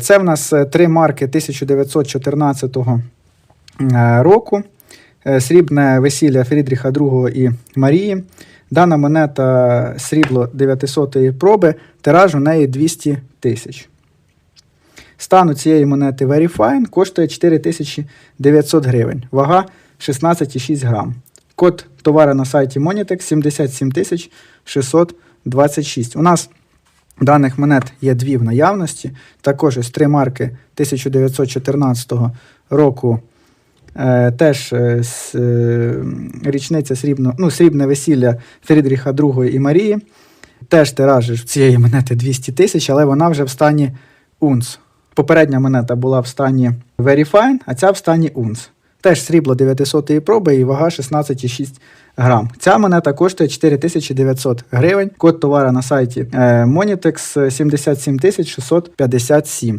Це в нас е, три марки 1914 е, року. Е, Срібне весілля Фрідріха II і Марії. Дана монета срібло 900-ї проби, тираж у неї 200 тисяч. Стан цієї монети Very Fine коштує 4900 гривень. Вага 16,6 грам. Код товару на сайті Monitex 77626. У нас даних монет є дві в наявності. Також ось три марки 1914 року. Е, теж е, е, річниця срібно, ну, срібне весілля Фрідріха II і Марії. Теж тираж цієї монети 200 тисяч, але вона вже в стані унц. Попередня монета була в стані Very Fine, а ця в стані унц. Теж срібло 900 проби і вага 16,6 грам. Ця монета коштує 4900 гривень. Код товару на сайті е, Monitex 77657.